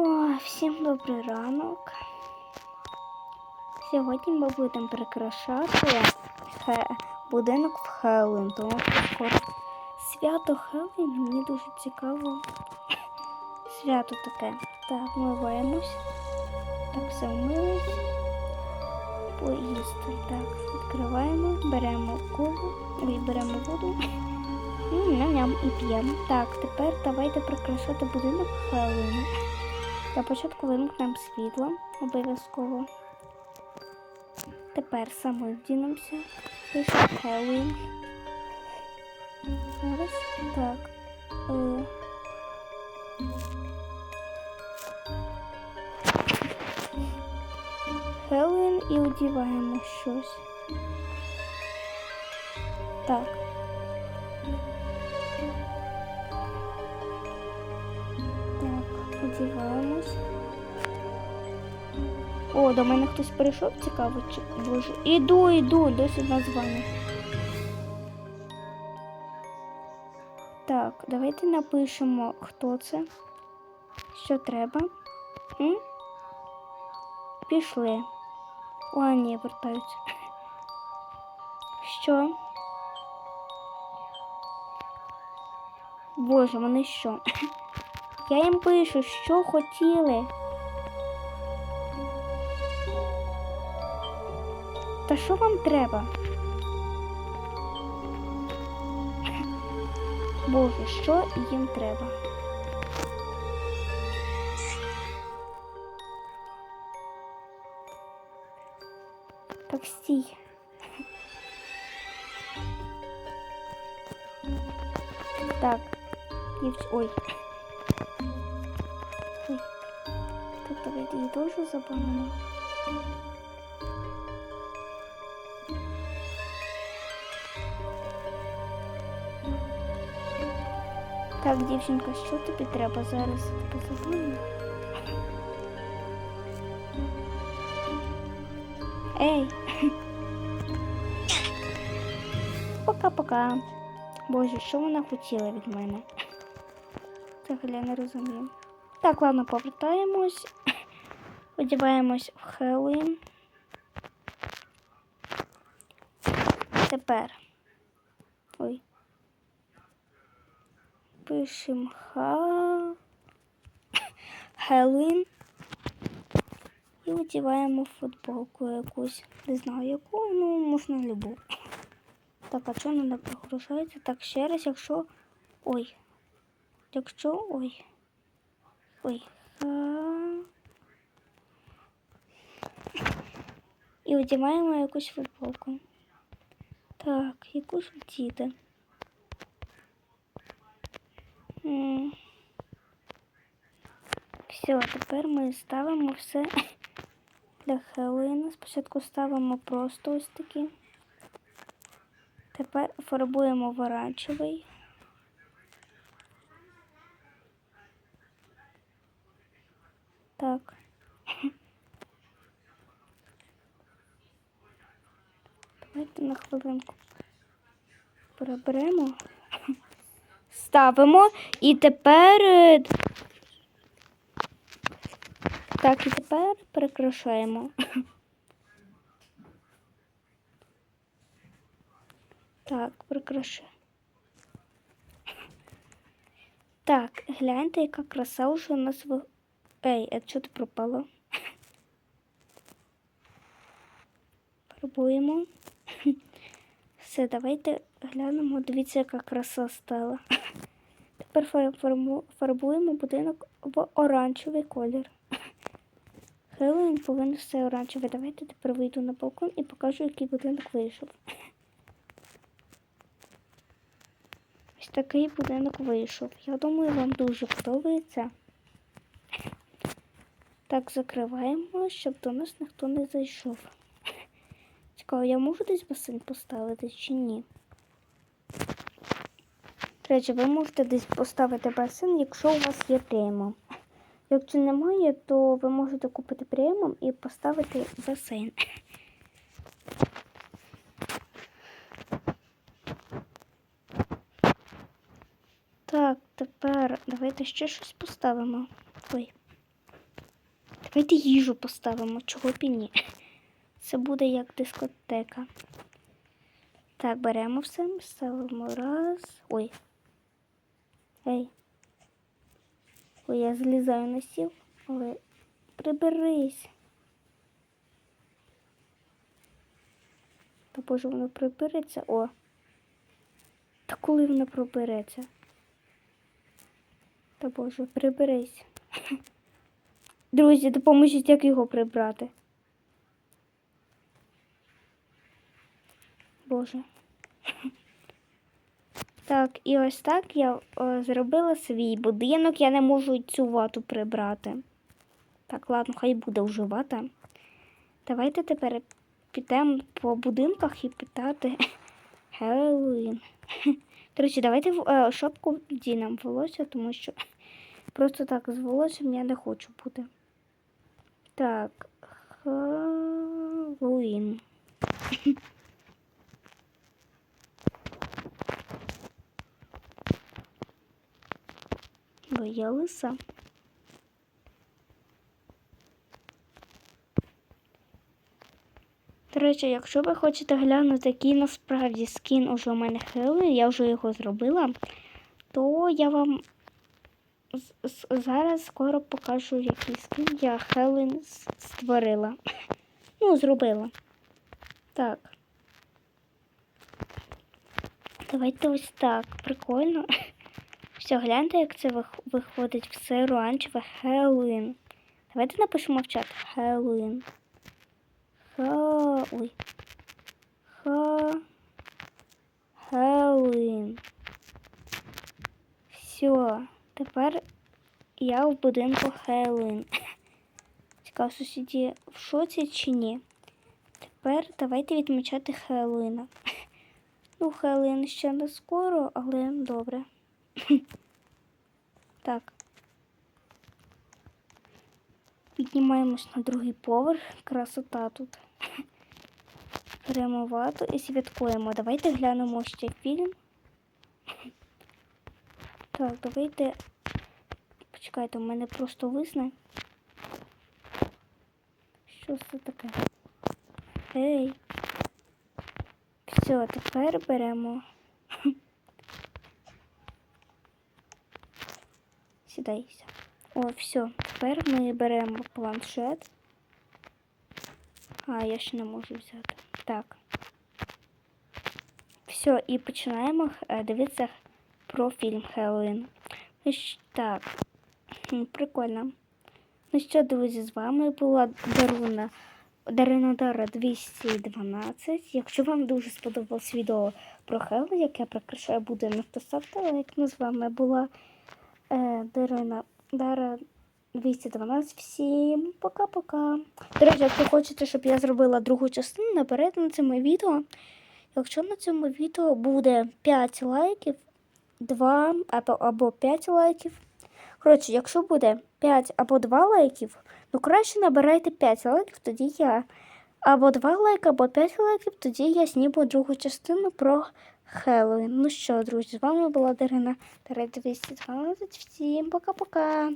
О, всім добрий ранок. Сьогодні ми будемо прикрашати хе... будинок в Хеллоуін, тому що свято Хеллоуін, мені дуже цікаво. Свято таке. Так, миваємось. Так, все вмились. Поїсти. Так, відкриваємо, беремо колу, ой, беремо воду. М, Ням-ням і п'ємо. Так, тепер давайте прикрашати будинок Хеллоуіну. Для початку вимкнемо світло обов'язково. Тепер саме вдінемося. Пише Хеллоуін. Зараз так. Е... Хеллоуін і одіваємо щось. Так. Так. О, до мене хтось прийшов, цікаво, чи боже. Іду, іду, досить названня. Так, давайте напишемо, хто це, що треба. М? Пішли. О, ні, вертаються. Що? Боже, вони що? Я їм пишу, що хотіли. Та що вам треба? Боже, що їм треба? Так стій. Так. Ой. Давайте її теж забанимо. Так, дівчинка, що тобі треба зараз? Тебе забанимо? Ей! Пока-пока. Боже, що вона хотіла від мене? Взагалі не розумію. Так, ладно, повертаємось. Одіваємось в Хеллоуін. Тепер. Ой. Пишемо ха. Хеллоуін. І одіваємо футболку якусь. Не знаю яку, ну можна любу. Так, а чого не прогружається? Так, ще раз, якщо. Ой. Якщо. Ой. Ой. Ха... І одіваємо якусь футболку. Так, якусь вдіти. М. Все, тепер ми ставимо все для Хеллоуіна. Спочатку ставимо просто ось такі. Тепер фарбуємо в оранжевий. Так. Давайте на хвилинку переберемо. Ставимо і тепер. е, Так, і тепер прикрашаємо. Так, прикрашаємо. Так, гляньте, яка краса вже у нас ви... Ей, а що ти пропало? Фарбуємо. Все, давайте глянемо. Дивіться, яка краса стала. Тепер фарбуємо будинок в оранжевий колір. Хеллоуін повинен все оранжеве. Давайте тепер вийду на балкон і покажу, який будинок вийшов. Ось такий будинок вийшов. Я думаю, вам дуже подобається. Так, закриваємо, щоб до нас ніхто не зайшов. Цікаво, я можу десь басейн поставити чи ні? До речі, ви можете десь поставити басейн, якщо у вас є преміум. Якщо немає, то ви можете купити преміум і поставити басейн. Так, тепер давайте ще щось поставимо. Ой. Давайте їжу поставимо, чого б і ні. Це буде як дискотека. Так, беремо все, ставимо раз. Ой. Ей. Ой, я злізаю на стіл, але приберись. Та боже, воно прибереться. О. Та коли воно прибереться? Та боже, приберись. Друзі, допоможіть, як його прибрати. Боже. Так, і ось так я е, зробила свій будинок. Я не можу цю вату прибрати. Так, ладно, хай буде вже вата. Давайте тепер підемо по будинках і питати Хеллоуін. До речі, давайте в- е, шапку вдінемо волосся, тому що просто так з волоссям я не хочу бути. Так, Хеллоуін. Бо я лиса. До речі, якщо ви хочете глянути, який насправді скін уже у мене Хеллоуін, я вже його зробила, то я вам зараз скоро покажу, який скін я с- створила. Ну, зробила. Так. Давайте ось так. Прикольно. Все, гляньте, як це вих- виходить все оранжеве Хеллоуін. Давайте напишемо в чат Хеллоуін. Ха... Ха... Хеллоуін. Все, тепер я в будинку Хеллоуін. Цікаво, сусіді в шоці чи ні? Тепер давайте відмічати Хеллоуіна. Ну, Хеллоуін ще не скоро, але добре. Так. Піднімаємось на другий поверх. Красота тут. Беремо вату і святкуємо. Давайте глянемо ще фільм. Так, давайте. Почекайте, у мене просто висне. Що це таке? Ей. Все, тепер беремо. Сідайся. О, все. Тепер ми беремо планшет. А, я ще не можу взяти. Так. Все, і починаємо е, дивитися про фільм Хеллоуін. Ну, так. Прикольно. Ну що, друзі, з вами була Даруна. Дарина Дара 212. Якщо вам дуже сподобалось відео про Хеллоуін, яке прикрашає будинок, то ставте лайк. Ну, з вами була Дарина Дара 212. Всім пока-пока. До речі, якщо хочете, щоб я зробила другу частину, наперед на цьому відео. Якщо на цьому відео буде 5 лайків, 2 або, або 5 лайків. Коротше, якщо буде 5 або 2 лайків, ну краще набирайте 5 лайків, тоді я. Або 2 лайки, або 5 лайків, тоді я зніму другу частину про Хеллоуін. Ну що, друзі, з вами була Дарина Дарина 212. Всім пока-пока.